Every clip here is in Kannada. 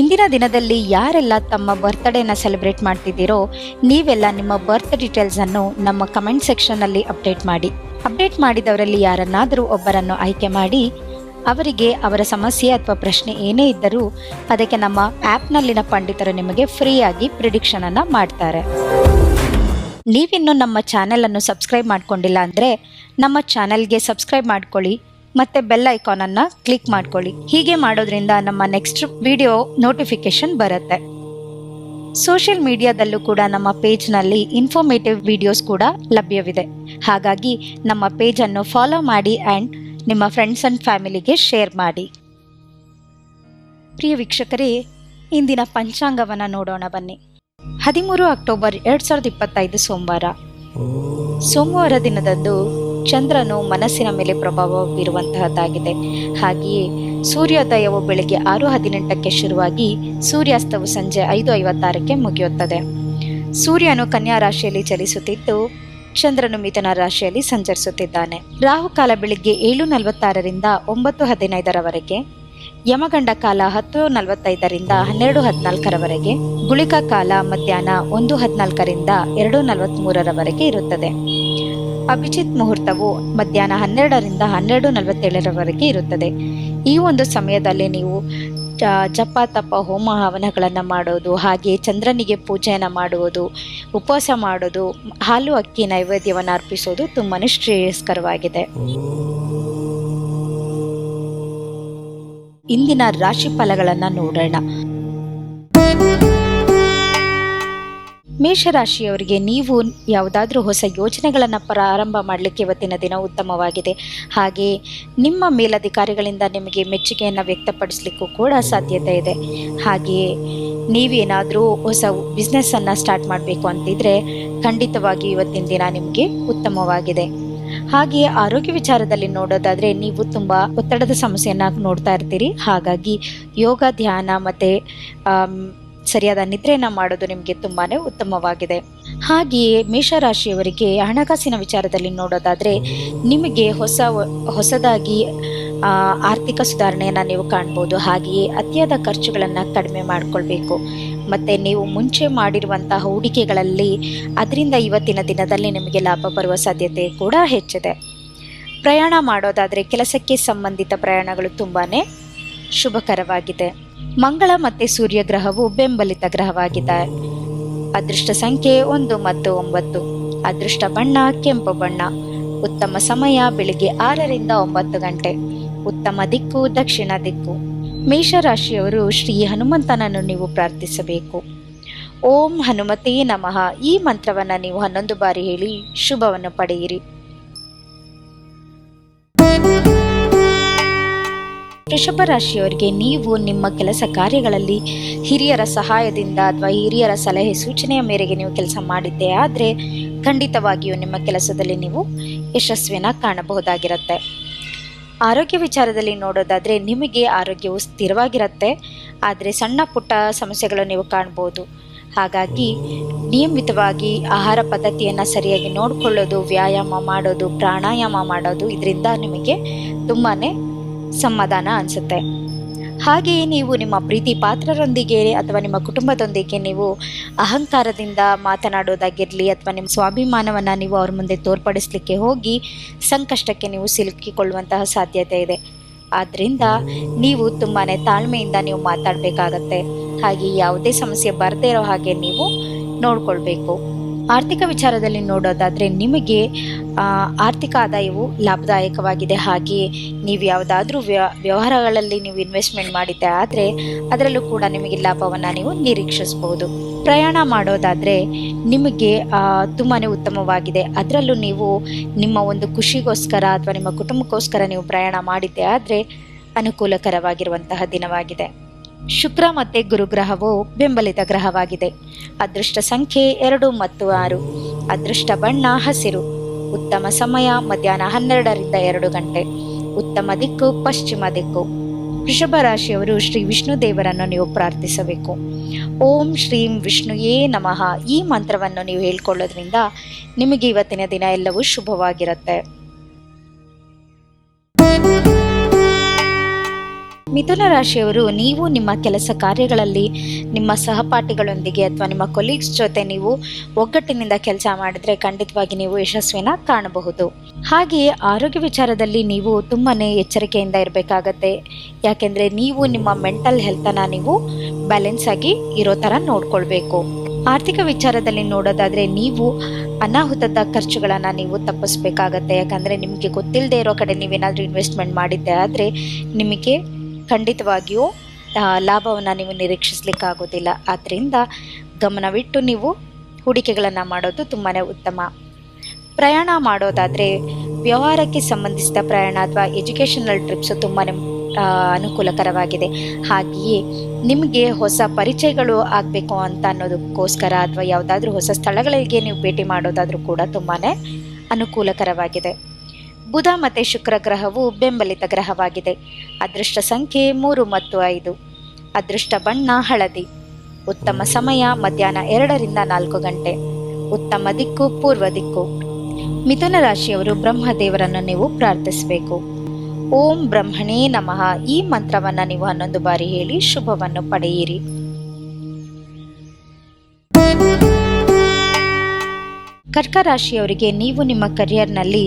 ಇಂದಿನ ದಿನದಲ್ಲಿ ಯಾರೆಲ್ಲ ತಮ್ಮ ಬರ್ತ್ಡೇನ ಸೆಲೆಬ್ರೇಟ್ ಮಾಡ್ತಿದ್ದೀರೋ ನೀವೆಲ್ಲ ನಿಮ್ಮ ಬರ್ತ್ ಡೀಟೇಲ್ಸ್ ಅನ್ನು ನಮ್ಮ ಕಮೆಂಟ್ ಸೆಕ್ಷನ್ ಅಲ್ಲಿ ಅಪ್ಡೇಟ್ ಮಾಡಿ. ಅಪ್ಡೇಟ್ ಮಾಡಿದವರಲ್ಲಿ ಯಾರನ್ನಾದರೂ ಒಬ್ಬರನ್ನು ಆಯ್ಕೆ ಮಾಡಿ, ಅವರಿಗೆ ಅವರ ಸಮಸ್ಯೆ ಅಥವಾ ಪ್ರಶ್ನೆ ಏನೇ ಇದ್ದರೂ ಅದಕ್ಕೆ ನಮ್ಮ ಆ್ಯಪ್ನಲ್ಲಿನ ಪಂಡಿತರು ನಿಮಗೆ ಫ್ರೀಯಾಗಿ ಪ್ರಿಡಿಕ್ಷನ್ ಅನ್ನು ಮಾಡ್ತಾರೆ. ನೀವಿನ್ನು ನಮ್ಮ ಚಾನೆಲ್ ಅನ್ನು ಸಬ್ಸ್ಕ್ರೈಬ್ ಮಾಡ್ಕೊಂಡಿಲ್ಲ ಅಂದರೆ ನಮ್ಮ ಚಾನೆಲ್ಗೆ ಸಬ್ಸ್ಕ್ರೈಬ್ ಮಾಡ್ಕೊಳ್ಳಿ. ಮತ್ತೆ ಬೆಲ್ ಐಕಾನ್ ಅನ್ನ ಕ್ಲಿಕ್ ಮಾಡ್ಕೊಳ್ಳಿ. ಹೀಗೆ ಮಾಡೋದ್ರಿಂದ ನಮ್ಮ ನೆಕ್ಸ್ಟ್ ವಿಡಿಯೋ ನೋಟಿಫಿಕೇಶನ್ ಬರುತ್ತೆ. ಸೋಷಿಯಲ್ ಮೀಡಿಯಾದಲ್ಲೂ ಕೂಡ ನಮ್ಮ ಪೇಜ್ನಲ್ಲಿ ಇನ್ಫಾರ್ಮೇಟಿವ್ ವಿಡಿಯೋಸ್ ಕೂಡ ಲಭ್ಯವಿದೆ. ಹಾಗಾಗಿ ನಮ್ಮ ಪೇಜನ್ನು ಫಾಲೋ ಮಾಡಿ ಆ್ಯಂಡ್ ನಿಮ್ಮ ಫ್ರೆಂಡ್ಸ್ ಆ್ಯಂಡ್ ಫ್ಯಾಮಿಲಿಗೆ ಶೇರ್ ಮಾಡಿ. ಪ್ರಿಯ ವೀಕ್ಷಕರೇ, ಇಂದಿನ ಪಂಚಾಂಗವನ್ನು ನೋಡೋಣ ಬನ್ನಿ. ಹದಿಮೂರು ಅಕ್ಟೋಬರ್ ಎರಡ್ ಸಾವಿರದ ಇಪ್ಪತ್ತೈದು ಸೋಮವಾರ. ಸೋಮವಾರ ದಿನದಂದು ಚಂದ್ರನು ಮನಸ್ಸಿನ ಮೇಲೆ ಪ್ರಭಾವ ಬೀರುವಂತಹದ್ದಾಗಿದೆ. ಹಾಗೆಯೇ ಸೂರ್ಯೋದಯವು ಬೆಳಗ್ಗೆ ಆರು ಹದಿನೆಂಟಕ್ಕೆ ಶುರುವಾಗಿ ಸೂರ್ಯಾಸ್ತವು ಸಂಜೆ ಐದು ಐವತ್ತಾರಕ್ಕೆ ಮುಗಿಯುತ್ತದೆ. ಸೂರ್ಯನು ಕನ್ಯಾ ರಾಶಿಯಲ್ಲಿ ಚಲಿಸುತ್ತಿದ್ದು, ಚಂದ್ರನು ಮಿಥುನ ರಾಶಿಯಲ್ಲಿ ಸಂಚರಿಸುತ್ತಿದ್ದಾನೆ. ರಾಹುಕಾಲ ಬೆಳಿಗ್ಗೆ ಏಳು ನಲವತ್ತಾರರಿಂದ ಒಂಬತ್ತು ಹದಿನೈದರವರೆಗೆ, ಯಮಗಂಡ ಕಾಲ ಹತ್ತು ನಲವತ್ತೈದರಿಂದ ಹನ್ನೆರಡು ಹದಿನಾಲ್ಕರವರೆಗೆ, ಗುಳಿಕ ಕಾಲ ಮಧ್ಯಾಹ್ನ ಒಂದು ಹದಿನಾಲ್ಕರಿಂದ ಎರಡು ನಲವತ್ತ್ಮೂರರವರೆಗೆ ಇರುತ್ತದೆ. ಅಭಿಜಿತ್ ಮುಹೂರ್ತವು ಮಧ್ಯಾಹ್ನ ಹನ್ನೆರಡರಿಂದ ಹನ್ನೆರಡು ನಲವತ್ತೇಳರವರೆಗೆ ಇರುತ್ತದೆ. ಈ ಒಂದು ಸಮಯದಲ್ಲಿ ನೀವು ಜಪ ತಪ ಹೋಮ ಹವನಗಳನ್ನು ಮಾಡೋದು, ಹಾಗೆ ಚಂದ್ರನಿಗೆ ಪೂಜೆಯನ್ನು ಮಾಡುವುದು, ಉಪವಾಸ ಮಾಡೋದು ಹಾಲು, ಅಕ್ಕಿ, ನೈವೇದ್ಯವನ್ನು ಅರ್ಪಿಸೋದು ತುಂಬಾ ಶ್ರೇಯಸ್ಕರವಾಗಿದೆ. ಇಂದಿನ ರಾಶಿ ಫಲಗಳನ್ನು ನೋಡೋಣ. ಮೇಷರಾಶಿಯವರಿಗೆ ನೀವು ಯಾವುದಾದ್ರೂ ಹೊಸ ಯೋಜನೆಗಳನ್ನು ಪ್ರಾರಂಭ ಮಾಡಲಿಕ್ಕೆ ಇವತ್ತಿನ ದಿನ ಉತ್ತಮವಾಗಿದೆ. ಹಾಗೆ ನಿಮ್ಮ ಮೇಲಧಿಕಾರಿಗಳಿಂದ ನಿಮಗೆ ಮೆಚ್ಚುಗೆಯನ್ನು ವ್ಯಕ್ತಪಡಿಸಲಿಕ್ಕೂ ಕೂಡ ಸಾಧ್ಯತೆ ಇದೆ. ಹಾಗೆಯೇ ನೀವೇನಾದರೂ ಹೊಸ ಬಿಸ್ನೆಸ್ಸನ್ನು ಸ್ಟಾರ್ಟ್ ಮಾಡಬೇಕು ಅಂತಿದ್ರೆ ಖಂಡಿತವಾಗಿ ಇವತ್ತಿನ ದಿನ ನಿಮಗೆ ಉತ್ತಮವಾಗಿದೆ. ಹಾಗೆಯೇ ಆರೋಗ್ಯ ವಿಚಾರದಲ್ಲಿ ನೋಡೋದಾದರೆ ನೀವು ತುಂಬ ಒತ್ತಡದ ಸಮಸ್ಯೆಯನ್ನು ನೋಡ್ತಾ ಇರ್ತೀರಿ. ಹಾಗಾಗಿ ಯೋಗ, ಧ್ಯಾನ ಮತ್ತೆ ಸರಿಯಾದ ನಿದ್ರೆಯನ್ನು ಮಾಡೋದು ನಿಮಗೆ ತುಂಬಾನೇ ಉತ್ತಮವಾಗಿದೆ. ಹಾಗೆಯೇ ಮೇಷರಾಶಿಯವರಿಗೆ ಹಣಕಾಸಿನ ವಿಚಾರದಲ್ಲಿ ನೋಡೋದಾದರೆ ನಿಮಗೆ ಹೊಸ ಹೊಸದಾಗಿ ಆರ್ಥಿಕ ಸುಧಾರಣೆಯನ್ನು ನೀವು ಕಾಣ್ಬೋದು. ಹಾಗೆಯೇ ಅತಿಯಾದ ಖರ್ಚುಗಳನ್ನು ಕಡಿಮೆ ಮಾಡಿಕೊಳ್ಬೇಕು. ಮತ್ತೆ ನೀವು ಮುಂಚೆ ಮಾಡಿರುವಂತಹ ಹೂಡಿಕೆಗಳಲ್ಲಿ ಅದರಿಂದ ಇವತ್ತಿನ ದಿನದಲ್ಲಿ ನಿಮಗೆ ಲಾಭ ಬರುವ ಸಾಧ್ಯತೆ ಕೂಡ ಹೆಚ್ಚಿದೆ. ಪ್ರಯಾಣ ಮಾಡೋದಾದರೆ ಕೆಲಸಕ್ಕೆ ಸಂಬಂಧಿತ ಪ್ರಯಾಣಗಳು ತುಂಬಾ ಶುಭಕರವಾಗಿದೆ. ಮಂಗಳ ಮತ್ತು ಸೂರ್ಯ ಗ್ರಹವು ಬೆಂಬಲಿತ ಗ್ರಹವಾಗಿದೆ. ಅದೃಷ್ಟ ಸಂಖ್ಯೆ ಒಂದು ಮತ್ತು ಒಂಬತ್ತು. ಅದೃಷ್ಟ ಬಣ್ಣ, ಕೆಂಪು ಬಣ್ಣ. ಉತ್ತಮ ಸಮಯ ಬೆಳಿಗ್ಗೆ ಆರರಿಂದ ಒಂಬತ್ತು ಗಂಟೆ. ಉತ್ತಮ ದಿಕ್ಕು, ದಕ್ಷಿಣ ದಿಕ್ಕು. ಮೇಷರಾಶಿಯವರು ಶ್ರೀ ಹನುಮಂತನನ್ನು ನೀವು ಪ್ರಾರ್ಥಿಸಬೇಕು. ಓಂ ಹನುಮತೇ ನಮಃ. ಈ ಮಂತ್ರವನ್ನು ನೀವು ಹನ್ನೊಂದು ಬಾರಿ ಹೇಳಿ ಶುಭವನ್ನು ಪಡೆಯಿರಿ. ವೃಷಭ ರಾಶಿಯವರಿಗೆ ನೀವು ನಿಮ್ಮ ಕೆಲಸ ಕಾರ್ಯಗಳಲ್ಲಿ ಹಿರಿಯರ ಸಹಾಯದಿಂದ ಅಥವಾ ಹಿರಿಯರ ಸಲಹೆ ಸೂಚನೆಯ ಮೇರೆಗೆ ನೀವು ಕೆಲಸ ಮಾಡಿದ್ದೆ ಆದರೆ ಖಂಡಿತವಾಗಿಯೂ ನಿಮ್ಮ ಕೆಲಸದಲ್ಲಿ ನೀವು ಯಶಸ್ವಿನ ಕಾಣಬಹುದಾಗಿರುತ್ತೆ. ಆರೋಗ್ಯ ವಿಚಾರದಲ್ಲಿ ನೋಡೋದಾದರೆ ನಿಮಗೆ ಆರೋಗ್ಯವು ಸ್ಥಿರವಾಗಿರುತ್ತೆ. ಆದರೆ ಸಣ್ಣ ಪುಟ್ಟ ಸಮಸ್ಯೆಗಳು ನೀವು ಕಾಣ್ಬೋದು. ಹಾಗಾಗಿ ನಿಯಮಿತವಾಗಿ ಆಹಾರ ಪದ್ಧತಿಯನ್ನು ಸರಿಯಾಗಿ ನೋಡಿಕೊಳ್ಳೋದು, ವ್ಯಾಯಾಮ ಮಾಡೋದು, ಪ್ರಾಣಾಯಾಮ ಮಾಡೋದು ಇದರಿಂದ ನಿಮಗೆ ತುಂಬಾ ಸಮಾಧಾನ ಅನಿಸುತ್ತೆ. ಹಾಗೆಯೇ ನೀವು ನಿಮ್ಮ ಪ್ರೀತಿ ಪಾತ್ರರೊಂದಿಗೆ ಅಥವಾ ನಿಮ್ಮ ಕುಟುಂಬದೊಂದಿಗೆ ನೀವು ಅಹಂಕಾರದಿಂದ ಮಾತನಾಡೋದಾಗಿರಲಿ ಅಥವಾ ನಿಮ್ಮ ಸ್ವಾಭಿಮಾನವನ್ನು ನೀವು ಅವ್ರ ಮುಂದೆ ತೋರ್ಪಡಿಸಲಿಕ್ಕೆ ಹೋಗಿ ಸಂಕಷ್ಟಕ್ಕೆ ನೀವು ಸಿಲುಕಿಕೊಳ್ಳುವಂತಹ ಸಾಧ್ಯತೆ ಇದೆ. ಆದ್ದರಿಂದ ನೀವು ತುಂಬಾ ತಾಳ್ಮೆಯಿಂದ ನೀವು ಮಾತಾಡಬೇಕಾಗತ್ತೆ. ಹಾಗೆ ಯಾವುದೇ ಸಮಸ್ಯೆ ಬರದೇ ಇರೋ ಹಾಗೆ ನೀವು ನೋಡ್ಕೊಳ್ಬೇಕು. ಆರ್ಥಿಕ ವಿಚಾರದಲ್ಲಿ ನೋಡೋದಾದರೆ ನಿಮಗೆ ಆರ್ಥಿಕ ಆದಾಯವು ಲಾಭದಾಯಕವಾಗಿದೆ. ಹಾಗೆ ನೀವು ಯಾವುದಾದ್ರೂ ವ್ಯ, ವ್ಯವಹಾರಗಳಲ್ಲಿ ನೀವು ಇನ್ವೆಸ್ಟ್ಮೆಂಟ್ ಮಾಡಿದ್ದೆ ಆದರೆ ಅದರಲ್ಲೂ ಕೂಡ ನಿಮಗೆ ಲಾಭವನ್ನು ನೀವು ನಿರೀಕ್ಷಿಸಬಹುದು. ಪ್ರಯಾಣ ಮಾಡೋದಾದರೆ ನಿಮಗೆ ತುಂಬಾ ಉತ್ತಮವಾಗಿದೆ. ಅದರಲ್ಲೂ ನೀವು ನಿಮ್ಮ ಒಂದು ಖುಷಿಗೋಸ್ಕರ ಅಥವಾ ನಿಮ್ಮ ಕುಟುಂಬಕ್ಕೋಸ್ಕರ ನೀವು ಪ್ರಯಾಣ ಮಾಡಿದ್ದೆ ಆದರೆ ಅನುಕೂಲಕರವಾಗಿರುವಂತಹ ದಿನವಾಗಿದೆ. ಶುಕ್ರ ಮತ್ತೆ ಗುರುಗ್ರಹವು ಬೆಂಬಲಿತ ಗ್ರಹವಾಗಿದೆ. ಅದೃಷ್ಟ ಸಂಖ್ಯೆ ಎರಡು ಮತ್ತು ಆರು. ಅದೃಷ್ಟ ಬಣ್ಣ ಹಸಿರು. ಉತ್ತಮ ಸಮಯ ಮಧ್ಯಾಹ್ನ ಹನ್ನೆರಡರಿಂದ ಎರಡು ಗಂಟೆ. ಉತ್ತಮ ದಿಕ್ಕು ಪಶ್ಚಿಮ ದಿಕ್ಕು. ವೃಷಭ ರಾಶಿಯವರು ಶ್ರೀ ವಿಷ್ಣು ದೇವರನ್ನು ನೀವು ಪ್ರಾರ್ಥಿಸಬೇಕು. ಓಂ ಶ್ರೀಂ ವಿಷ್ಣುಯೇ ನಮಃ. ಈ ಮಂತ್ರವನ್ನು ನೀವು ಹೇಳ್ಕೊಳ್ಳೋದ್ರಿಂದ ನಿಮಗೆ ಇವತ್ತಿನ ದಿನ ಎಲ್ಲವೂ ಶುಭವಾಗಿರುತ್ತೆ. ಮಿಥುನ ರಾಶಿಯವರು, ನೀವು ನಿಮ್ಮ ಕೆಲಸ ಕಾರ್ಯಗಳಲ್ಲಿ ನಿಮ್ಮ ಸಹಪಾಠಿಗಳೊಂದಿಗೆ ಅಥವಾ ನಿಮ್ಮ ಕೊಲೀಗ್ಸ್ ಜೊತೆ ನೀವು ಒಗ್ಗಟ್ಟಿನಿಂದ ಕೆಲಸ ಮಾಡಿದ್ರೆ ಖಂಡಿತವಾಗಿ ನೀವು ಯಶಸ್ವಿನ ಕಾಣಬಹುದು. ಹಾಗೆಯೇ ಆರೋಗ್ಯ ವಿಚಾರದಲ್ಲಿ ನೀವು ತುಂಬಾ ಎಚ್ಚರಿಕೆಯಿಂದ ಇರಬೇಕಾಗತ್ತೆ. ಯಾಕೆಂದರೆ ನೀವು ನಿಮ್ಮ ಮೆಂಟಲ್ ಹೆಲ್ತನ್ನು ನೀವು ಬ್ಯಾಲೆನ್ಸ್ ಆಗಿ ಇರೋ ಥರ ನೋಡ್ಕೊಳ್ಬೇಕು. ಆರ್ಥಿಕ ವಿಚಾರದಲ್ಲಿ ನೋಡೋದಾದ್ರೆ ನೀವು ಅನಾಹುತದ ಖರ್ಚುಗಳನ್ನು ನೀವು ತಪ್ಪಿಸ್ಬೇಕಾಗತ್ತೆ. ಯಾಕಂದರೆ ನಿಮಗೆ ಗೊತ್ತಿಲ್ಲದೆ ಇರೋ ಕಡೆ ನೀವೇನಾದರೂ ಇನ್ವೆಸ್ಟ್ಮೆಂಟ್ ಮಾಡಿದ್ದೆ ಆದರೆ ನಿಮಗೆ ಖಂಡಿತವಾಗಿಯೂ ಲಾಭವನ್ನು ನೀವು ನಿರೀಕ್ಷಿಸಲಿಕ್ಕಾಗೋದಿಲ್ಲ. ಆದ್ದರಿಂದ ಗಮನವಿಟ್ಟು ನೀವು ಹೂಡಿಕೆಗಳನ್ನು ಮಾಡೋದು ತುಂಬಾ ಉತ್ತಮ. ಪ್ರಯಾಣ ಮಾಡೋದಾದರೆ ವ್ಯವಹಾರಕ್ಕೆ ಸಂಬಂಧಿಸಿದ ಪ್ರಯಾಣ ಅಥವಾ ಎಜುಕೇಷನಲ್ ಟ್ರಿಪ್ಸು ತುಂಬಾ ಅನುಕೂಲಕರವಾಗಿದೆ. ಹಾಗೆಯೇ ನಿಮಗೆ ಹೊಸ ಪರಿಚಯಗಳು ಆಗಬೇಕು ಅಂತ ಅನ್ನೋದಕ್ಕೋಸ್ಕರ ಅಥವಾ ಯಾವುದಾದ್ರೂ ಹೊಸ ಸ್ಥಳಗಳಿಗೆ ನೀವು ಭೇಟಿ ಮಾಡೋದಾದರೂ ಕೂಡ ತುಂಬಾ ಅನುಕೂಲಕರವಾಗಿದೆ. ಬುಧ ಮತ್ತು ಶುಕ್ರ ಗ್ರಹವು ಬೆಂಬಲಿತ ಗ್ರಹವಾಗಿದೆ. ಅದೃಷ್ಟ ಸಂಖ್ಯೆ ಮೂರು ಮತ್ತು ಐದು. ಅದೃಷ್ಟ ಬಣ್ಣ ಹಳದಿ. ಉತ್ತಮ ಸಮಯ ಮಧ್ಯಾಹ್ನ ಎರಡರಿಂದ ನಾಲ್ಕು ಗಂಟೆ. ಉತ್ತಮ ದಿಕ್ಕು ಪೂರ್ವ ದಿಕ್ಕು. ಮಿಥುನ ರಾಶಿಯವರು ಬ್ರಹ್ಮದೇವರನ್ನು ನೀವು ಪ್ರಾರ್ಥಿಸಬೇಕು. ಓಂ ಬ್ರಹ್ಮಣೇ ನಮಃ. ಈ ಮಂತ್ರವನ್ನು ನೀವು ಹನ್ನೊಂದು ಬಾರಿ ಹೇಳಿ ಶುಭವನ್ನು ಪಡೆಯಿರಿ. ಕರ್ಕ ರಾಶಿಯವರಿಗೆ ನೀವು ನಿಮ್ಮ ಕರಿಯರ್ನಲ್ಲಿ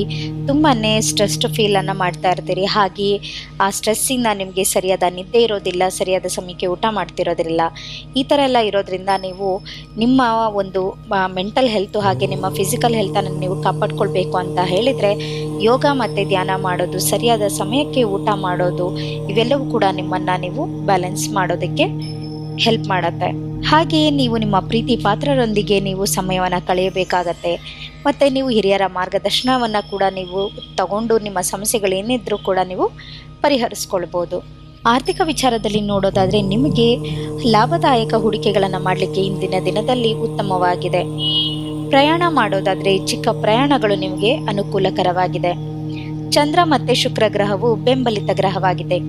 ತುಂಬಾ ಸ್ಟ್ರೆಸ್ಡ್ ಫೀಲನ್ನು ಮಾಡ್ತಾ ಇರ್ತೀರಿ. ಹಾಗೆ ಆ ಸ್ಟ್ರೆಸ್ಸಿಂದ ನಿಮಗೆ ಸರಿಯಾದ ನಿದ್ದೆ ಇರೋದಿಲ್ಲ, ಸರಿಯಾದ ಸಮಯಕ್ಕೆ ಊಟ ಮಾಡ್ತಿರೋದಿಲ್ಲ ಈ ಥರ ಎಲ್ಲ ಇರೋದ್ರಿಂದ ನೀವು ನಿಮ್ಮ ಒಂದು ಮೆಂಟಲ್ ಹೆಲ್ತ್ ಹಾಗೆ ನಿಮ್ಮ ಫಿಸಿಕಲ್ ಹೆಲ್ತನ್ನು ನೀವು ಕಾಪಾಡ್ಕೊಳ್ಬೇಕು ಅಂತ ಹೇಳಿದರೆ ಯೋಗ ಮತ್ತು ಧ್ಯಾನ ಮಾಡೋದು, ಸರಿಯಾದ ಸಮಯಕ್ಕೆ ಊಟ ಮಾಡೋದು, ಇವೆಲ್ಲವೂ ಕೂಡ ನಿಮ್ಮನ್ನು ನೀವು ಬ್ಯಾಲೆನ್ಸ್ ಮಾಡೋದಕ್ಕೆ ಹೆಲ್ಪ್ ಮಾಡುತ್ತೆ. ಹಾಗೆಯೇ ನೀವು ನಿಮ್ಮ ಪ್ರೀತಿ ಪಾತ್ರರೊಂದಿಗೆ ನೀವು ಸಮಯವನ್ನು ಕಳೆಯಬೇಕಾಗತ್ತೆ. ಮತ್ತು ನೀವು ಹಿರಿಯರ ಮಾರ್ಗದರ್ಶನವನ್ನು ಕೂಡ ನೀವು ತಗೊಂಡು ನಿಮ್ಮ ಸಮಸ್ಯೆಗಳೇನಿದ್ರೂ ಕೂಡ ನೀವು ಪರಿಹರಿಸ್ಕೊಳ್ಬೋದು. ಆರ್ಥಿಕ ವಿಚಾರದಲ್ಲಿ ನೋಡೋದಾದರೆ ನಿಮಗೆ ಲಾಭದಾಯಕ ಹೂಡಿಕೆಗಳನ್ನು ಮಾಡಲಿಕ್ಕೆ ಇಂದಿನ ದಿನದಲ್ಲಿ ಉತ್ತಮವಾಗಿದೆ. ಪ್ರಯಾಣ ಮಾಡೋದಾದರೆ ಚಿಕ್ಕ ಪ್ರಯಾಣಗಳು ನಿಮಗೆ ಅನುಕೂಲಕರವಾಗಿದೆ. ಚಂದ್ರ ಮತ್ತು ಶುಕ್ರ ಗ್ರಹವು ಬೆಂಬಲಿತ ಗ್ರಹವಾಗಿದೆ.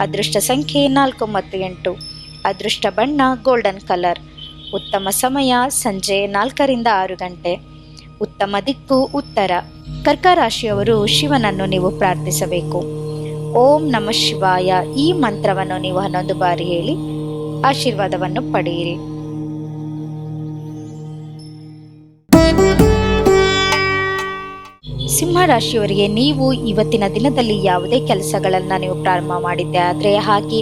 ಅದೃಷ್ಟ ಸಂಖ್ಯೆ ನಾಲ್ಕು ಮತ್ತು ಎಂಟು. ಅದೃಷ್ಟ ಬಣ್ಣ ಗೋಲ್ಡನ್ ಕಲರ್. ಉತ್ತಮ ಸಮಯ ಸಂಜೆ ನಾಲ್ಕರಿಂದ ಆರು ಗಂಟೆ. ಉತ್ತಮ ದಿಕ್ಕು ಉತ್ತರ. ಕರ್ಕ ರಾಶಿಯವರು ಶಿವನನ್ನು ನೀವು ಪ್ರಾರ್ಥಿಸಬೇಕು. ಓಂ ನಮ ಶಿವಾಯ. ಈ ಮಂತ್ರವನ್ನು ನೀವು ಹನ್ನೊಂದು ಬಾರಿ ಹೇಳಿ ಆಶೀರ್ವಾದವನ್ನು ಪಡೆಯಿರಿ. ಸಿಂಹ ರಾಶಿಯವರಿಗೆ ನೀವು ಇವತ್ತಿನ ದಿನದಲ್ಲಿ ಯಾವುದೇ ಕೆಲಸಗಳನ್ನು ನೀವು ಪ್ರಾರಂಭ ಮಾಡಿದ್ದೆ ಆದರೆ ಹಾಗೆ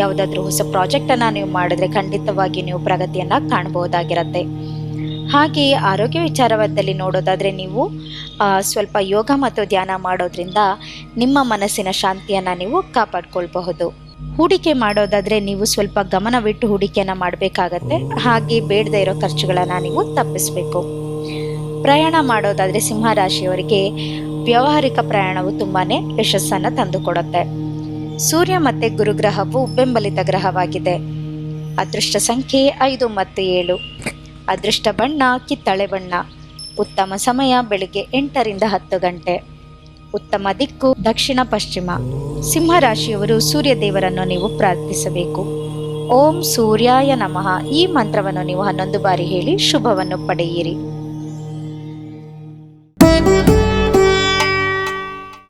ಯಾವುದಾದ್ರೂ ಹೊಸ ಪ್ರಾಜೆಕ್ಟನ್ನು ನೀವು ಮಾಡಿದ್ರೆ ಖಂಡಿತವಾಗಿ ನೀವು ಪ್ರಗತಿಯನ್ನು ಕಾಣಬಹುದಾಗಿರುತ್ತೆ. ಹಾಗೆ ಆರೋಗ್ಯ ವಿಚಾರದಲ್ಲಿ ನೋಡೋದಾದರೆ ನೀವು ಸ್ವಲ್ಪ ಯೋಗ ಮತ್ತು ಧ್ಯಾನ ಮಾಡೋದ್ರಿಂದ ನಿಮ್ಮ ಮನಸ್ಸಿನ ಶಾಂತಿಯನ್ನು ನೀವು ಕಾಪಾಡ್ಕೊಳ್ಬಹುದು. ಹೂಡಿಕೆ ಮಾಡೋದಾದರೆ ನೀವು ಸ್ವಲ್ಪ ಗಮನವಿಟ್ಟು ಹೂಡಿಕೆಯನ್ನು ಮಾಡಬೇಕಾಗತ್ತೆ. ಹಾಗೆ ಬೇಡದೇ ಇರೋ ಖರ್ಚುಗಳನ್ನು ನೀವು ತಪ್ಪಿಸಬೇಕು. ಪ್ರಯಾಣ ಮಾಡೋದಾದರೆ ಸಿಂಹರಾಶಿಯವರಿಗೆ ವ್ಯಾವಹಾರಿಕ ಪ್ರಯಾಣವು ತುಂಬಾ ಯಶಸ್ಸನ್ನು ತಂದುಕೊಡುತ್ತೆ. ಸೂರ್ಯ ಮತ್ತು ಗುರುಗ್ರಹವು ಬೆಂಬಲಿತ ಗ್ರಹವಾಗಿದೆ. ಅದೃಷ್ಟ ಸಂಖ್ಯೆ ಐದು ಮತ್ತು ಏಳು. ಅದೃಷ್ಟ ಬಣ್ಣ, ಕಿತ್ತಳೆ ಬಣ್ಣ. ಉತ್ತಮ ಸಮಯ ಬೆಳಿಗ್ಗೆ ಎಂಟರಿಂದ ಹತ್ತು ಗಂಟೆ. ಉತ್ತಮ ದಿಕ್ಕು ದಕ್ಷಿಣ ಪಶ್ಚಿಮ. ಸಿಂಹರಾಶಿಯವರು ಸೂರ್ಯ ದೇವರನ್ನು ನೀವು ಪ್ರಾರ್ಥಿಸಬೇಕು. ಓಂ ಸೂರ್ಯಾಯ ನಮಃ. ಈ ಮಂತ್ರವನ್ನು ನೀವು ಹನ್ನೊಂದು ಬಾರಿ ಹೇಳಿ ಶುಭವನ್ನು ಪಡೆಯಿರಿ.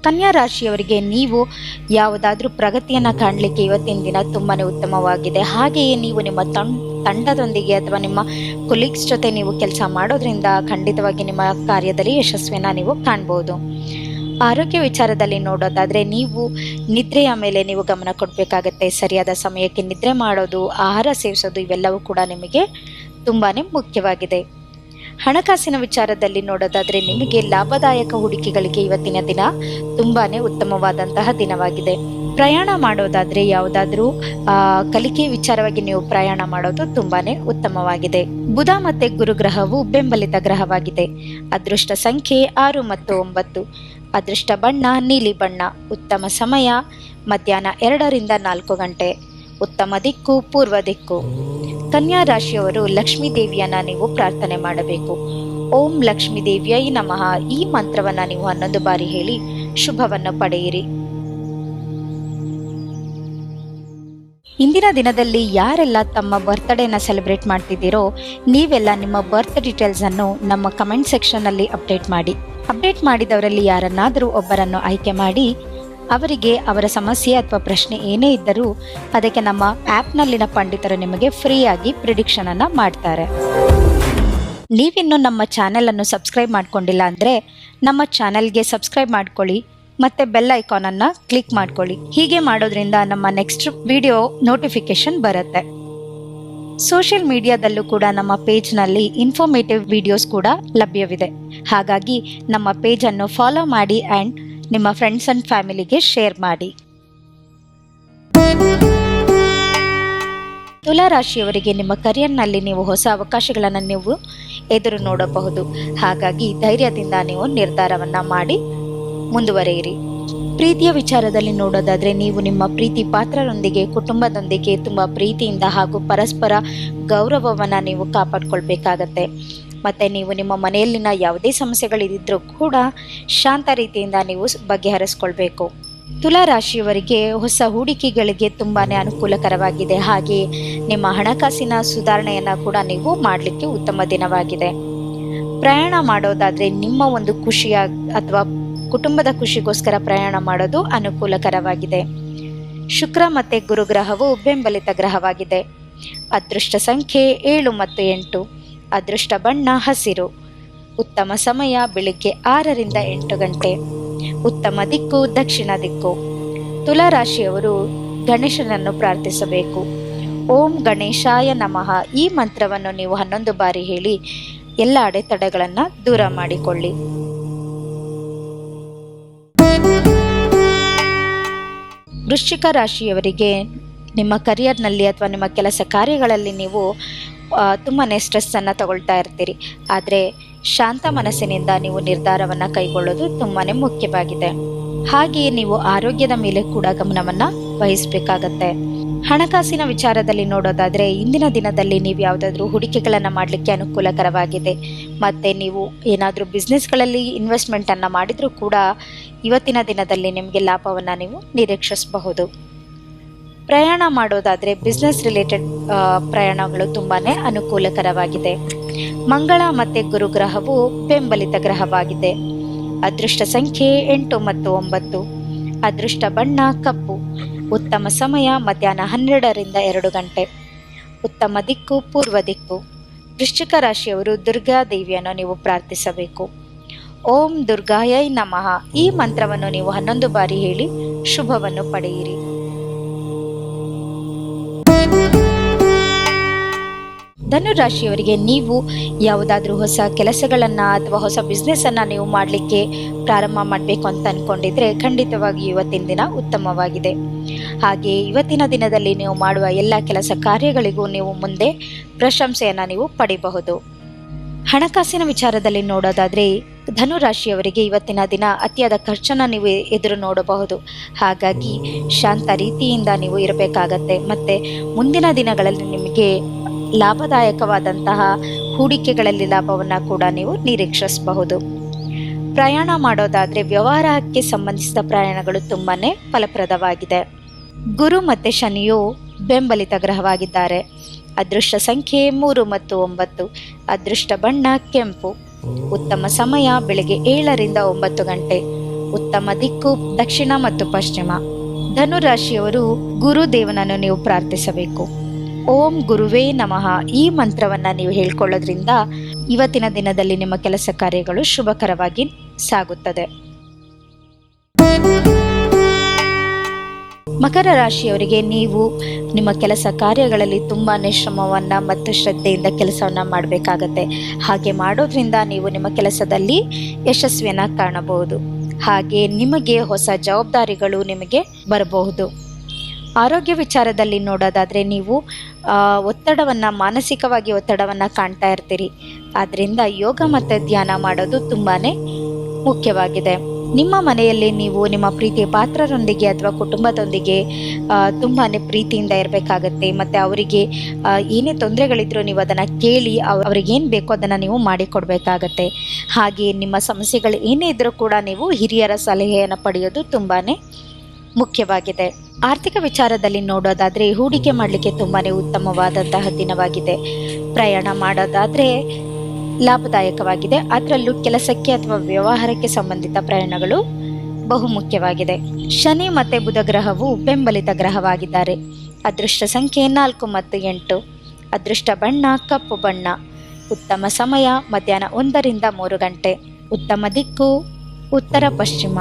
ಕನ್ಯಾ ರಾಶಿಯವರಿಗೆ ನೀವು ಯಾವುದಾದ್ರೂ ಪ್ರಗತಿಯನ್ನು ಕಾಣಲಿಕ್ಕೆ ಇವತ್ತಿನ ದಿನ ತುಂಬಾ ಉತ್ತಮವಾಗಿದೆ. ಹಾಗೆಯೇ ನೀವು ನಿಮ್ಮ ತಂಡದೊಂದಿಗೆ ಅಥವಾ ನಿಮ್ಮ ಕೊಲೀಗ್ಸ್ ಜೊತೆ ನೀವು ಕೆಲಸ ಮಾಡೋದ್ರಿಂದ ಖಂಡಿತವಾಗಿ ನಿಮ್ಮ ಕಾರ್ಯದಲ್ಲಿ ಯಶಸ್ವಿನ ನೀವು ಕಾಣ್ಬೋದು. ಆರೋಗ್ಯ ವಿಚಾರದಲ್ಲಿ ನೋಡೋದಾದರೆ ನೀವು ನಿದ್ರೆಯ ಮೇಲೆ ನೀವು ಗಮನ ಕೊಡಬೇಕಾಗತ್ತೆ. ಸರಿಯಾದ ಸಮಯಕ್ಕೆ ನಿದ್ರೆ ಮಾಡೋದು, ಆಹಾರ ಸೇವಿಸೋದು ಇವೆಲ್ಲವೂ ಕೂಡ ನಿಮಗೆ ತುಂಬಾ ಮುಖ್ಯವಾಗಿದೆ. ಹಣಕಾಸಿನ ವಿಚಾರದಲ್ಲಿ ನೋಡೋದಾದರೆ ನಿಮಗೆ ಲಾಭದಾಯಕ ಹೂಡಿಕೆಗಳಿಗೆ ಇವತ್ತಿನ ದಿನ ತುಂಬಾನೇ ಉತ್ತಮವಾದಂತಹ ದಿನವಾಗಿದೆ. ಪ್ರಯಾಣ ಮಾಡೋದಾದ್ರೆ ಯಾವುದಾದ್ರೂ ಕಲಿಕೆ ವಿಚಾರವಾಗಿ ನೀವು ಪ್ರಯಾಣ ಮಾಡೋದು ತುಂಬಾನೇ ಉತ್ತಮವಾಗಿದೆ. ಬುಧ ಮತ್ತೆ ಗುರುಗ್ರಹವು ಬೆಂಬಲಿತ ಗ್ರಹವಾಗಿದೆ. ಅದೃಷ್ಟ ಸಂಖ್ಯೆ ಆರು ಮತ್ತು ಒಂಬತ್ತು. ಅದೃಷ್ಟ ಬಣ್ಣ, ನೀಲಿ ಬಣ್ಣ, ಉತ್ತಮ ಸಮಯ ಮಧ್ಯಾಹ್ನ ಎರಡರಿಂದ ನಾಲ್ಕು ಗಂಟೆ. ಉತ್ತಮ ದಿಕ್ಕು, ಪೂರ್ವ ದಿಕ್ಕು. ಕನ್ಯಾ ರಾಶಿಯವರು ಲಕ್ಷ್ಮೀ ದೇವಿಯನ್ನ ನೀವು ಪ್ರಾರ್ಥನೆ ಮಾಡಬೇಕು. ಓಂ ಲಕ್ಷ್ಮೀ ದೇವಿಯೈ ನಮಃ. ಈ ಮಂತ್ರವನ್ನ ನೀವು ಹನ್ನೊಂದು ಬಾರಿ ಹೇಳಿ ಶುಭವನ್ನು ಪಡೆಯಿರಿ. ಇಂದಿನ ದಿನದಲ್ಲಿ ಯಾರೆಲ್ಲ ತಮ್ಮ ಬರ್ತ್ಡೇನ ಸೆಲೆಬ್ರೇಟ್ ಮಾಡ್ತಿದ್ದೀರೋ, ನೀವೆಲ್ಲ ನಿಮ್ಮ ಬರ್ತ್ ಡೀಟೇಲ್ಸ್ ಅನ್ನು ನಮ್ಮ ಕಮೆಂಟ್ ಸೆಕ್ಷನ್ ಅಲ್ಲಿ ಅಪ್ಡೇಟ್ ಮಾಡಿ. ಅಪ್ಡೇಟ್ ಮಾಡಿದವರಲ್ಲಿ ಯಾರನ್ನಾದರೂ ಒಬ್ಬರನ್ನು ಆಯ್ಕೆ ಮಾಡಿ ಅವರಿಗೆ ಅವರ ಸಮಸ್ಯೆ ಅಥವಾ ಪ್ರಶ್ನೆ ಏನೇ ಇದ್ದರೂ ಅದಕ್ಕೆ ನಮ್ಮ ಆ್ಯಪ್ನಲ್ಲಿನ ಪಂಡಿತರು ನಿಮಗೆ ಫ್ರೀಯಾಗಿ ಪ್ರಿಡಿಕ್ಷನ್ ಅನ್ನು ಮಾಡ್ತಾರೆ. ನೀವಿನ್ನು ನಮ್ಮ ಚಾನೆಲ್ ಅನ್ನು ಸಬ್ಸ್ಕ್ರೈಬ್ ಮಾಡ್ಕೊಂಡಿಲ್ಲ ಅಂದರೆ ನಮ್ಮ ಚಾನೆಲ್ಗೆ ಸಬ್ಸ್ಕ್ರೈಬ್ ಮಾಡ್ಕೊಳ್ಳಿ, ಮತ್ತೆ ಬೆಲ್ ಐಕಾನ್ ಅನ್ನ ಕ್ಲಿಕ್ ಮಾಡ್ಕೊಳ್ಳಿ. ಹೀಗೆ ಮಾಡೋದ್ರಿಂದ ನಮ್ಮ ನೆಕ್ಸ್ಟ್ ವಿಡಿಯೋ ನೋಟಿಫಿಕೇಶನ್ ಬರುತ್ತೆ. ಸೋಷಿಯಲ್ ಮೀಡಿಯಾದಲ್ಲೂ ಕೂಡ ನಮ್ಮ ಪೇಜ್ನಲ್ಲಿ ಇನ್ಫಾರ್ಮೇಟಿವ್ ವಿಡಿಯೋಸ್ ಕೂಡ ಲಭ್ಯವಿದೆ. ಹಾಗಾಗಿ ನಮ್ಮ ಪೇಜನ್ನು ಫಾಲೋ ಮಾಡಿ ಆ್ಯಂಡ್ ನಿಮ್ಮ ಫ್ರೆಂಡ್ಸ್ ಅಂಡ್ ಫ್ಯಾಮಿಲಿಗೆ ಶೇರ್ ಮಾಡಿ. ತುಲಾ ರಾಶಿಯವರಿಗೆ ನಿಮ್ಮ ಕರಿಯರ್ನಲ್ಲಿ ನೀವು ಹೊಸ ಅವಕಾಶಗಳನ್ನು ನೀವು ಎದುರು ನೋಡಬಹುದು. ಹಾಗಾಗಿ ಧೈರ್ಯದಿಂದ ನೀವು ನಿರ್ಧಾರವನ್ನು ಮಾಡಿ ಮುಂದುವರೆಯಿರಿ. ಪ್ರೀತಿಯ ವಿಚಾರದಲ್ಲಿ ನೋಡೋದಾದರೆ ನೀವು ನಿಮ್ಮ ಪ್ರೀತಿ ಪಾತ್ರರೊಂದಿಗೆ, ಕುಟುಂಬದೊಂದಿಗೆ ತುಂಬ ಪ್ರೀತಿಯಿಂದ ಹಾಗೂ ಪರಸ್ಪರ ಗೌರವವನ್ನು ನೀವು ಕಾಪಾಡ್ಕೊಳ್ಬೇಕಾಗತ್ತೆ. ಮತ್ತೆ ನೀವು ನಿಮ್ಮ ಮನೆಯಲ್ಲಿನ ಯಾವುದೇ ಸಮಸ್ಯೆಗಳಿದ್ದರೂ ಕೂಡ ಶಾಂತ ರೀತಿಯಿಂದ ನೀವು ಬಗೆಹರಿಸ್ಕೊಳ್ಬೇಕು. ತುಲಾ ರಾಶಿಯವರಿಗೆ ಹೊಸ ಹೂಡಿಕೆಗಳಿಗೆ ತುಂಬಾ ಅನುಕೂಲಕರವಾಗಿದೆ. ಹಾಗೆ ನಿಮ್ಮ ಹಣಕಾಸಿನ ಸುಧಾರಣೆಯನ್ನು ಕೂಡ ನೀವು ಮಾಡಲಿಕ್ಕೆ ಉತ್ತಮ ದಿನವಾಗಿದೆ. ಪ್ರಯಾಣ ಮಾಡೋದಾದರೆ ನಿಮ್ಮ ಒಂದು ಖುಷಿಯ ಅಥವಾ ಕುಟುಂಬದ ಖುಷಿಗೋಸ್ಕರ ಪ್ರಯಾಣ ಮಾಡೋದು ಅನುಕೂಲಕರವಾಗಿದೆ. ಶುಕ್ರ ಮತ್ತು ಗುರುಗ್ರಹವು ಬೆಂಬಲಿತ ಗ್ರಹವಾಗಿದೆ. ಅದೃಷ್ಟ ಸಂಖ್ಯೆ ಏಳು ಮತ್ತು ಎಂಟು. ಅದೃಷ್ಟ ಬಣ್ಣ ಹಸಿರು. ಉತ್ತಮ ಸಮಯ ಬೆಳಿಗ್ಗೆ ಆರರಿಂದ ಎಂಟು ಗಂಟೆ. ಉತ್ತಮ ದಿಕ್ಕು, ದಕ್ಷಿಣ ದಿಕ್ಕು. ತುಲಾ ರಾಶಿಯವರು ಗಣೇಶನನ್ನು ಪ್ರಾರ್ಥಿಸಬೇಕು. ಓಂ ಗಣೇಶಾಯ ನಮಃ. ಈ ಮಂತ್ರವನ್ನು ನೀವು ಹನ್ನೊಂದು ಬಾರಿ ಹೇಳಿ ಎಲ್ಲ ಅಡೆತಡೆಗಳನ್ನು ದೂರ ಮಾಡಿಕೊಳ್ಳಿ. ವೃಶ್ಚಿಕ ರಾಶಿಯವರಿಗೆ ನಿಮ್ಮ ಕರಿಯರ್ನಲ್ಲಿ ಅಥವಾ ನಿಮ್ಮ ಕೆಲಸ ಕಾರ್ಯಗಳಲ್ಲಿ ನೀವು ತುಂಬಾ ಸ್ಟ್ರೆಸ್ಸನ್ನು ತಗೊಳ್ತಾ ಇರ್ತೀರಿ. ಆದರೆ ಶಾಂತ ಮನಸ್ಸಿನಿಂದ ನೀವು ನಿರ್ಧಾರವನ್ನು ಕೈಗೊಳ್ಳೋದು ತುಂಬಾ ಮುಖ್ಯವಾಗಿದೆ. ಹಾಗೆಯೇ ನೀವು ಆರೋಗ್ಯದ ಮೇಲೆ ಕೂಡ ಗಮನವನ್ನು ವಹಿಸಬೇಕಾಗತ್ತೆ. ಹಣಕಾಸಿನ ವಿಚಾರದಲ್ಲಿ ನೋಡೋದಾದ್ರೆ ಇಂದಿನ ದಿನದಲ್ಲಿ ನೀವು ಯಾವುದಾದ್ರೂ ಹೂಡಿಕೆಗಳನ್ನು ಮಾಡಲಿಕ್ಕೆ ಅನುಕೂಲಕರವಾಗಿದೆ. ಮತ್ತು ನೀವು ಏನಾದರೂ ಬಿಸ್ನೆಸ್ಗಳಲ್ಲಿ ಇನ್ವೆಸ್ಟ್ಮೆಂಟನ್ನು ಮಾಡಿದರೂ ಕೂಡ ಇವತ್ತಿನ ದಿನದಲ್ಲಿ ನಿಮಗೆ ಲಾಭವನ್ನು ನೀವು ನಿರೀಕ್ಷಿಸಬಹುದು. ಪ್ರಯಾಣ ಮಾಡೋದಾದರೆ ಬಿಸ್ನೆಸ್ ರಿಲೇಟೆಡ್ ಪ್ರಯಾಣಗಳು ತುಂಬಾ ಅನುಕೂಲಕರವಾಗಿದೆ. ಮಂಗಳ ಮತ್ತು ಗುರುಗ್ರಹವು ಬೆಂಬಲಿತ ಗ್ರಹವಾಗಿದೆ. ಅದೃಷ್ಟ ಸಂಖ್ಯೆ ಎಂಟು ಮತ್ತು ಒಂಬತ್ತು. ಅದೃಷ್ಟ ಬಣ್ಣ ಕಪ್ಪು. ಉತ್ತಮ ಸಮಯ ಮಧ್ಯಾಹ್ನ ಹನ್ನೆರಡರಿಂದ ಎರಡು ಗಂಟೆ. ಉತ್ತಮ ದಿಕ್ಕು ಪೂರ್ವ ದಿಕ್ಕು. ವೃಶ್ಚಿಕ ರಾಶಿಯವರು ದುರ್ಗಾ ದೇವಿಯನ್ನು ನೀವು ಪ್ರಾರ್ಥಿಸಬೇಕು. ಓಂ ದುರ್ಗಾಯೈ ನಮಃ. ಈ ಮಂತ್ರವನ್ನು ನೀವು ಹನ್ನೊಂದು ಬಾರಿ ಹೇಳಿ ಶುಭವನ್ನು ಪಡೆಯಿರಿ. ಧನುರಾಶಿಯವರಿಗೆ ನೀವು ಯಾವುದಾದ್ರೂ ಹೊಸ ಕೆಲಸಗಳನ್ನು ಅಥವಾ ಹೊಸ ಬಿಸ್ನೆಸ್ಸನ್ನು ನೀವು ಮಾಡಲಿಕ್ಕೆ ಪ್ರಾರಂಭ ಮಾಡಬೇಕು ಅಂತ ಅಂದ್ಕೊಂಡಿದ್ರೆ ಖಂಡಿತವಾಗಿ ಇವತ್ತಿನ ದಿನ ಉತ್ತಮವಾಗಿದೆ. ಹಾಗೆ ಇವತ್ತಿನ ದಿನದಲ್ಲಿ ನೀವು ಮಾಡುವ ಎಲ್ಲ ಕೆಲಸ ಕಾರ್ಯಗಳಿಗೂ ನೀವು ಮುಂದೆ ಪ್ರಶಂಸೆಯನ್ನು ನೀವು ಪಡಿಬಹುದು. ಹಣಕಾಸಿನ ವಿಚಾರದಲ್ಲಿ ನೋಡೋದಾದರೆ ಧನುರಾಶಿಯವರಿಗೆ ಇವತ್ತಿನ ದಿನ ಅತಿಯಾದ ಖರ್ಚನ್ನು ನೀವು ಎದುರು ನೋಡಬಹುದು. ಹಾಗಾಗಿ ಶಾಂತ ರೀತಿಯಿಂದ ನೀವು ಇರಬೇಕಾಗತ್ತೆ. ಮತ್ತು ಮುಂದಿನ ದಿನಗಳಲ್ಲಿ ನಿಮಗೆ ಲಾಭದಾಯಕವಾದಂತಹ ಹೂಡಿಕೆಗಳಲ್ಲಿ ಲಾಭವನ್ನು ಕೂಡ ನೀವು ನಿರೀಕ್ಷಿಸಬಹುದು. ಪ್ರಯಾಣ ಮಾಡೋದಾದರೆ ವ್ಯವಹಾರಕ್ಕೆ ಸಂಬಂಧಿಸಿದ ಪ್ರಯಾಣಗಳು ತುಂಬಾ ಫಲಪ್ರದವಾಗಿದೆ. ಗುರು ಮತ್ತು ಶನಿಯು ಬೆಂಬಲಿತ ಗ್ರಹವಾಗಿದ್ದಾರೆ. ಅದೃಷ್ಟ ಸಂಖ್ಯೆ ಮೂರು ಮತ್ತು ಒಂಬತ್ತು, ಅದೃಷ್ಟ ಬಣ್ಣ ಕೆಂಪು, ಉತ್ತಮ ಸಮಯ ಬೆಳಿಗ್ಗೆ ಏಳರಿಂದ ಒಂಬತ್ತು ಗಂಟೆ, ಉತ್ತಮ ದಿಕ್ಕು ದಕ್ಷಿಣ ಮತ್ತು ಪಶ್ಚಿಮ. ಧನುರಾಶಿಯವರು ಗುರುದೇವನನ್ನು ನೀವು ಪ್ರಾರ್ಥಿಸಬೇಕು. ಓಂ ಗುರುವೇ ನಮಃ. ಈ ಮಂತ್ರವನ್ನ ನೀವು ಹೇಳ್ಕೊಳ್ಳೋದ್ರಿಂದ ಇವತ್ತಿನ ದಿನದಲ್ಲಿ ನಿಮ್ಮ ಕೆಲಸ ಕಾರ್ಯಗಳು ಶುಭಕರವಾಗಿ ಸಾಗುತ್ತದೆ. ಮಕರ ರಾಶಿಯವರಿಗೆ ನೀವು ನಿಮ್ಮ ಕೆಲಸ ಕಾರ್ಯಗಳಲ್ಲಿ ತುಂಬಾ ಶ್ರಮವನ್ನು ಮತ್ತು ಶ್ರದ್ಧೆಯಿಂದ ಕೆಲಸವನ್ನ ಮಾಡಬೇಕಾಗತ್ತೆ. ಹಾಗೆ ಮಾಡೋದ್ರಿಂದ ನೀವು ನಿಮ್ಮ ಕೆಲಸದಲ್ಲಿ ಯಶಸ್ವಿಯನ್ನು ಕಾಣಬಹುದು. ಹಾಗೆ ನಿಮಗೆ ಹೊಸ ಜವಾಬ್ದಾರಿಗಳು ನಿಮಗೆ ಬರಬಹುದು. ಆರೋಗ್ಯ ವಿಚಾರದಲ್ಲಿ ನೋಡೋದಾದರೆ ನೀವು ಒತ್ತಡವನ್ನು, ಮಾನಸಿಕವಾಗಿ ಒತ್ತಡವನ್ನು ಕಾಣ್ತಾ ಇರ್ತೀರಿ. ಆದ್ದರಿಂದ ಯೋಗ ಮತ್ತು ಧ್ಯಾನ ಮಾಡೋದು ತುಂಬಾ ಮುಖ್ಯವಾಗಿದೆ. ನಿಮ್ಮ ಮನೆಯಲ್ಲಿ ನೀವು ನಿಮ್ಮ ಪ್ರೀತಿಯ ಪಾತ್ರರೊಂದಿಗೆ ಅಥವಾ ಕುಟುಂಬದೊಂದಿಗೆ ತುಂಬಾ ಪ್ರೀತಿಯಿಂದ ಇರಬೇಕಾಗತ್ತೆ. ಮತ್ತು ಅವರಿಗೆ ಏನೇ ತೊಂದರೆಗಳಿದ್ರೂ ನೀವು ಅದನ್ನು ಕೇಳಿ ಅವ್- ಅವ್ರಿಗೇನು ಬೇಕೋ ಅದನ್ನು ನೀವು ಮಾಡಿಕೊಡ್ಬೇಕಾಗತ್ತೆ ಹಾಗೆ ನಿಮ್ಮ ಸಮಸ್ಯೆಗಳು ಏನೇ ಇದ್ದರೂ ಕೂಡ ನೀವು ಹಿರಿಯರ ಸಲಹೆಯನ್ನು ಪಡೆಯೋದು ತುಂಬಾ ಮುಖ್ಯವಾಗಿದೆ. ಆರ್ಥಿಕ ವಿಚಾರದಲ್ಲಿ ನೋಡೋದಾದ್ರೆ ಹೂಡಿಕೆ ಮಾಡಲಿಕ್ಕೆ ತುಂಬಾನೇ ಉತ್ತಮವಾದಂತಹ ದಿನವಾಗಿದೆ. ಪ್ರಯಾಣ ಮಾಡೋದಾದ್ರೆ ಲಾಭದಾಯಕವಾಗಿದೆ. ಅದರಲ್ಲೂ ಕೆಲಸಕ್ಕೆ ಅಥವಾ ವ್ಯವಹಾರಕ್ಕೆ ಸಂಬಂಧಿತ ಪ್ರಯಾಣಗಳು ಬಹು ಮುಖ್ಯವಾಗಿದೆ. ಶನಿ ಮತ್ತು ಬುಧ ಗ್ರಹವು ಬೆಂಬಲಿತ ಗ್ರಹವಾಗಿದ್ದಾರೆ. ಅದೃಷ್ಟ ಸಂಖ್ಯೆ ನಾಲ್ಕು ಮತ್ತು ಎಂಟು. ಅದೃಷ್ಟ ಬಣ್ಣ, ಕಪ್ಪು ಬಣ್ಣ. ಉತ್ತಮ ಸಮಯ ಮಧ್ಯಾಹ್ನ ಒಂದರಿಂದ ಮೂರು ಗಂಟೆ. ಉತ್ತಮ ದಿಕ್ಕು, ಉತ್ತರ ಪಶ್ಚಿಮ.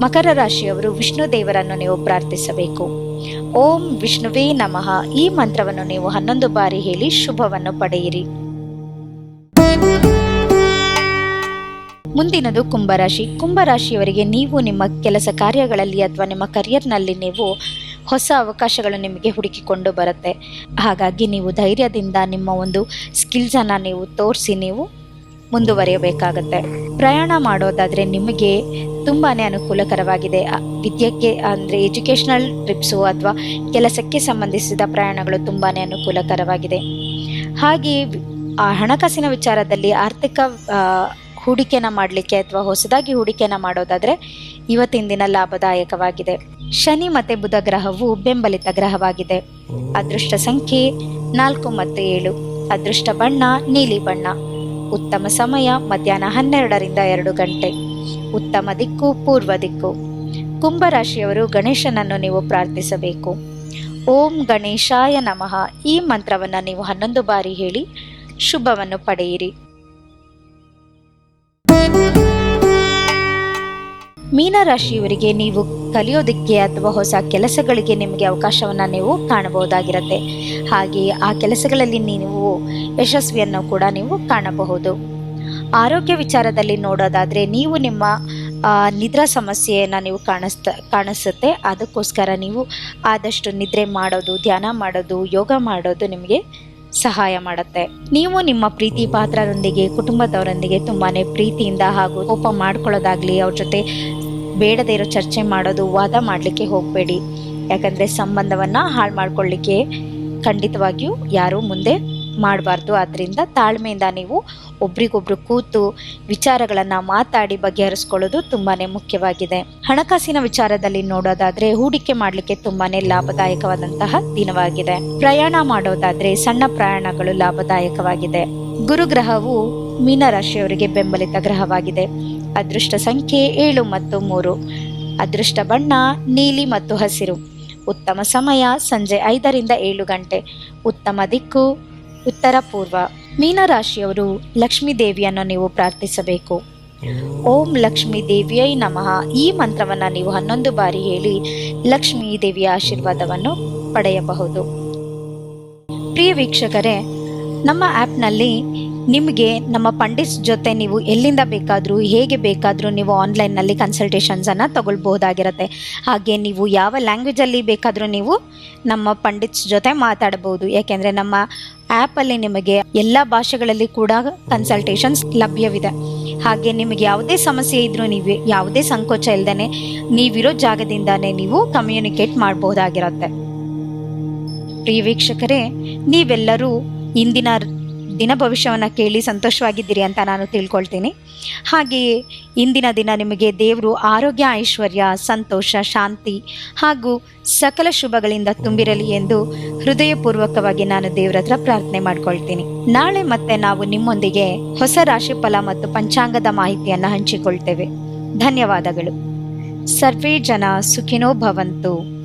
ಮಕರ ರಾಶಿಯವರು ವಿಷ್ಣು ದೇವರನ್ನು ನೀವು ಪ್ರಾರ್ಥಿಸಬೇಕು. ಓಂ ವಿಷ್ಣುವೇ ನಮಃ. ಈ ಮಂತ್ರವನ್ನು ನೀವು ಹನ್ನೊಂದು ಬಾರಿ ಹೇಳಿ ಶುಭವನ್ನು ಪಡೆಯಿರಿ. ಮುಂದಿನದು ಕುಂಭರಾಶಿ. ಕುಂಭರಾಶಿಯವರಿಗೆ ನೀವು ನಿಮ್ಮ ಕೆಲಸ ಕಾರ್ಯಗಳಲ್ಲಿ ಅಥವಾ ನಿಮ್ಮ ಕರಿಯರ್ನಲ್ಲಿ ನೀವು ಹೊಸ ಅವಕಾಶಗಳು ನಿಮಗೆ ಹುಡುಕಿಕೊಂಡು ಬರುತ್ತೆ. ಹಾಗಾಗಿ ನೀವು ಧೈರ್ಯದಿಂದ ನಿಮ್ಮ ಒಂದು ಸ್ಕಿಲ್ಸನ್ನು ನೀವು ತೋರಿಸಿ ನೀವು ಮುಂದುವರಿಯಬೇಕಾಗತ್ತೆ. ಪ್ರಯಾಣ ಮಾಡೋದಾದರೆ ನಿಮಗೆ ತುಂಬಾ ಅನುಕೂಲಕರವಾಗಿದೆ. ವಿದ್ಯಕ್ಕೆ ಅಂದರೆ ಎಜುಕೇಷನಲ್ ಟ್ರಿಪ್ಸು ಅಥವಾ ಕೆಲಸಕ್ಕೆ ಸಂಬಂಧಿಸಿದ ಪ್ರಯಾಣಗಳು ತುಂಬಾ ಅನುಕೂಲಕರವಾಗಿದೆ. ಹಾಗೆ ಆ ಹಣಕಾಸಿನ ವಿಚಾರದಲ್ಲಿ ಆರ್ಥಿಕ ಹೂಡಿಕೆನ ಮಾಡಲಿಕ್ಕೆ ಅಥವಾ ಹೊಸದಾಗಿ ಹೂಡಿಕೆನ ಮಾಡೋದಾದರೆ ಇವತ್ತಿನ ದಿನ ಲಾಭದಾಯಕವಾಗಿದೆ. ಶನಿ ಮತ್ತು ಬುಧ ಗ್ರಹವು ಬೆಂಬಲಿತ ಗ್ರಹವಾಗಿದೆ. ಅದೃಷ್ಟ ಸಂಖ್ಯೆ ನಾಲ್ಕು ಮತ್ತು ಏಳು. ಅದೃಷ್ಟ ಬಣ್ಣ ನೀಲಿ ಬಣ್ಣ. ಉತ್ತಮ ಸಮಯ ಮಧ್ಯಾಹ್ನ ಹನ್ನೆರಡರಿಂದ ಎರಡು ಗಂಟೆ. ಉತ್ತಮ ದಿಕ್ಕು, ಪೂರ್ವ ದಿಕ್ಕು. ಕುಂಭರಾಶಿಯವರು ಗಣೇಶನನ್ನು ನೀವು ಪ್ರಾರ್ಥಿಸಬೇಕು. ಓಂ ಗಣೇಶಾಯ ನಮಃ. ಈ ಮಂತ್ರವನ್ನು ನೀವು ಹನ್ನೊಂದು ಬಾರಿ ಹೇಳಿ ಶುಭವನ್ನು ಪಡೆಯಿರಿ. ಮೀನರಾಶಿಯವರಿಗೆ ನೀವು ಕಲಿಯೋದಕ್ಕೆ ಅಥವಾ ಹೊಸ ಕೆಲಸಗಳಿಗೆ ನಿಮಗೆ ಅವಕಾಶವನ್ನು ನೀವು ಕಾಣಬಹುದಾಗಿರುತ್ತೆ. ಹಾಗೆಯೇ ಆ ಕೆಲಸಗಳಲ್ಲಿ ನೀವು ಯಶಸ್ವಿಯನ್ನು ಕೂಡ ನೀವು ಕಾಣಬಹುದು. ಆರೋಗ್ಯ ವಿಚಾರದಲ್ಲಿ ನೋಡೋದಾದರೆ ನೀವು ನಿಮ್ಮ ನಿದ್ರಾ ಸಮಸ್ಯೆಯನ್ನು ನೀವು ಕಾಣಿಸ್ತ, ಕಾಣಿಸುತ್ತೆ. ಅದಕ್ಕೋಸ್ಕರ ನೀವು ಆದಷ್ಟು ನಿದ್ರೆ ಮಾಡೋದು, ಧ್ಯಾನ ಮಾಡೋದು, ಯೋಗ ಮಾಡೋದು ನಿಮಗೆ ಸಹಾಯ ಮಾಡುತ್ತೆ. ನೀವು ನಿಮ್ಮ ಪ್ರೀತಿ ಪಾತ್ರರೊಂದಿಗೆ ಕುಟುಂಬದವರೊಂದಿಗೆ ತುಂಬಾನೇ ಪ್ರೀತಿಯಿಂದ ಹಾಗೂ ಕೋಪ ಮಾಡ್ಕೊಳ್ಳೋದಾಗ್ಲಿ, ಅವ್ರ ಜೊತೆ ಬೇಡದೇ ಇರೋ ಚರ್ಚೆ ಮಾಡೋದು, ವಾದ ಮಾಡಲಿಕ್ಕೆ ಹೋಗಬೇಡಿ. ಯಾಕಂದರೆ ಸಂಬಂಧವನ್ನು ಹಾಳು ಮಾಡ್ಕೊಳ್ಳಿಕ್ಕೆ ಖಂಡಿತವಾಗಿಯೂ ಯಾರೂ ಮುಂದೆ ಮಾಡಬಾರ್ದು. ಆದ್ದರಿಂದ ತಾಳ್ಮೆಯಿಂದ ನೀವು ಒಬ್ರಿಗೊಬ್ರು ಕೂತು ವಿಚಾರಗಳನ್ನು ಮಾತಾಡಿ ಬಗೆಹರಿಸ್ಕೊಳ್ಳೋದು ತುಂಬಾ ಮುಖ್ಯವಾಗಿದೆ. ಹಣಕಾಸಿನ ವಿಚಾರದಲ್ಲಿ ನೋಡೋದಾದ್ರೆ ಹೂಡಿಕೆ ಮಾಡಲಿಕ್ಕೆ ತುಂಬಾ ಲಾಭದಾಯಕವಾದಂತಹ ದಿನವಾಗಿದೆ. ಪ್ರಯಾಣ ಮಾಡೋದಾದ್ರೆ ಸಣ್ಣ ಪ್ರಯಾಣಗಳು ಲಾಭದಾಯಕವಾಗಿದೆ. ಗುರುಗ್ರಹವು ಮೀನರಾಶಿಯವರಿಗೆ ಬೆಂಬಲಿತ ಗ್ರಹವಾಗಿದೆ. ಅದೃಷ್ಟ ಸಂಖ್ಯೆ ಏಳು ಮತ್ತು ಮೂರು. ಅದೃಷ್ಟ ಬಣ್ಣ, ನೀಲಿ ಮತ್ತು ಹಸಿರು. ಉತ್ತಮ ಸಮಯ ಸಂಜೆ ಐದರಿಂದ ಏಳು ಗಂಟೆ. ಉತ್ತಮ ದಿಕ್ಕು ಉತ್ತರ ಪೂರ್ವ. ಮೀನರಾಶಿಯವರು ಲಕ್ಷ್ಮೀ ದೇವಿಯನ್ನು ನೀವು ಪ್ರಾರ್ಥಿಸಬೇಕು. ಓಂ ಲಕ್ಷ್ಮೀ ದೇವಿಯೈ ನಮಃ. ಈ ಮಂತ್ರವನ್ನು ನೀವು ಹನ್ನೊಂದು ಬಾರಿ ಹೇಳಿ ಲಕ್ಷ್ಮೀ ದೇವಿಯ ಆಶೀರ್ವಾದವನ್ನು ಪಡೆಯಬಹುದು. ಪ್ರಿಯ ವೀಕ್ಷಕರೇ, ನಮ್ಮ ಆ್ಯಪ್ನಲ್ಲಿ ನಿಮಗೆ ನಮ್ಮ ಪಂಡಿತ್ಸ್ ಜೊತೆ ನೀವು ಎಲ್ಲಿಂದ ಬೇಕಾದರೂ, ಹೇಗೆ ಬೇಕಾದರೂ ನೀವು ಆನ್ಲೈನ್ನಲ್ಲಿ ಕನ್ಸಲ್ಟೇಷನ್ಸನ್ನು ತಗೊಳ್ಬಹುದಾಗಿರುತ್ತೆ. ಹಾಗೆ ನೀವು ಯಾವ ಲ್ಯಾಂಗ್ವೇಜಲ್ಲಿ ಬೇಕಾದರೂ ನೀವು ನಮ್ಮ ಪಂಡಿತ್ಸ್ ಜೊತೆ ಮಾತಾಡಬಹುದು. ಯಾಕೆಂದರೆ ನಮ್ಮ ಆ್ಯಪಲ್ಲಿ ನಿಮಗೆ ಎಲ್ಲ ಭಾಷೆಗಳಲ್ಲಿ ಕೂಡ ಕನ್ಸಲ್ಟೇಷನ್ಸ್ ಲಭ್ಯವಿದೆ. ಹಾಗೆ ನಿಮಗೆ ಯಾವುದೇ ಸಮಸ್ಯೆ ಇದ್ದರೂ ನೀವು, ಯಾವುದೇ ಸಂಕೋಚ ಇಲ್ಲದೇ ನೀವಿರೋ ಜಾಗದಿಂದನೇ ನೀವು ಕಮ್ಯುನಿಕೇಟ್ ಮಾಡಬಹುದಾಗಿರುತ್ತೆ. ಪ್ರಿಯ ವೀಕ್ಷಕರೇ, ನೀವೆಲ್ಲರೂ ಇಂದಿನ ದಿನ ಭವಿಷ್ಯವನ್ನು ಕೇಳಿ ಸಂತೋಷವಾಗಿದ್ದೀರಿ ಅಂತ ನಾನು ತಿಳ್ಕೊಳ್ತೀನಿ. ಹಾಗೆಯೇ ಇಂದಿನ ದಿನ ನಿಮಗೆ ದೇವರು ಆರೋಗ್ಯ, ಐಶ್ವರ್ಯ, ಸಂತೋಷ, ಶಾಂತಿ ಹಾಗೂ ಸಕಲ ಶುಭಗಳಿಂದ ತುಂಬಿರಲಿ ಎಂದು ಹೃದಯಪೂರ್ವಕವಾಗಿ ನಾನು ದೇವರ ಹತ್ರ ಪ್ರಾರ್ಥನೆ ಮಾಡ್ಕೊಳ್ತೀನಿ. ನಾಳೆ ಮತ್ತೆ ನಾವು ನಿಮ್ಮೊಂದಿಗೆ ಹೊಸ ರಾಶಿಫಲ ಮತ್ತು ಪಂಚಾಂಗದ ಮಾಹಿತಿಯನ್ನು ಹಂಚಿಕೊಳ್ತೇವೆ. ಧನ್ಯವಾದಗಳು. ಸರ್ವೇ ಜನ ಸುಖಿನೋ ಭವಂತು.